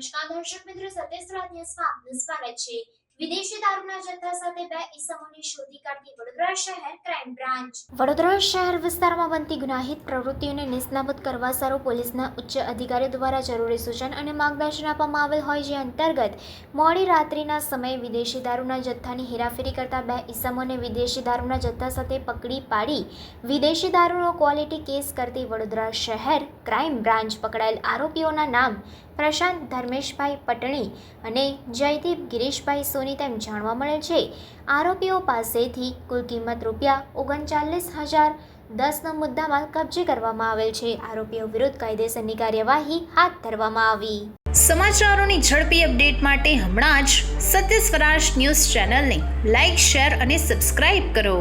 દર્શક મિત્રો સત્યસ્રાજ ન્યૂઝમાં સ્વાગત છે. વિદેશી દારૂના જથ્થા સાથે બે ઈસમોને શોધી કાઢતી વડોદરા શહેર ક્રાઇમ બ્રાન્ચ. વડોદરા શહેર વિસ્તારમાં બનતી ગુનાહિત પ્રવૃત્તિઓને નિષ્ણાબૂદ કરવા સારો પોલીસના ઉચ્ચ અધિકારીઓ દ્વારા જરૂરી સૂચન અને માર્ગદર્શન આપવામાં આવેલ હોય જે અંતર્ગત મોડી રાત્રિના સમયે વિદેશી દારૂના જથ્થાની હેરાફેરી કરતા બે ઈસમોને વિદેશી દારૂના જથ્થા સાથે પકડી પાડી વિદેશી દારૂનો ક્વોલિટી કેસ કરતી વડોદરા શહેર ક્રાઇમ બ્રાન્ચ પકડાયેલ આરોપીઓના નામ પ્રશાંત, ધર્મેશભાઈ પટણી અને જયદીપ, ગિરીશભાઈ સોની તેમ જાણવા મળે છે. આરોપીઓ પાસેથી કુલ કિંમત રૂપિયા ઓગણચાલીસ હજાર દસનો મુદ્દામાં કબજે કરવામાં આવેલ છે. આરોપીઓ વિરુદ્ધ કાયદેસરની કાર્યવાહી હાથ ધરવામાં આવી. સમાચારોની ઝડપી અપડેટ માટે હમણાં જ સત્ય સ્વરાજ ન્યૂઝ ચેનલને લાઇક શેર અને સબસ્ક્રાઇબ કરો.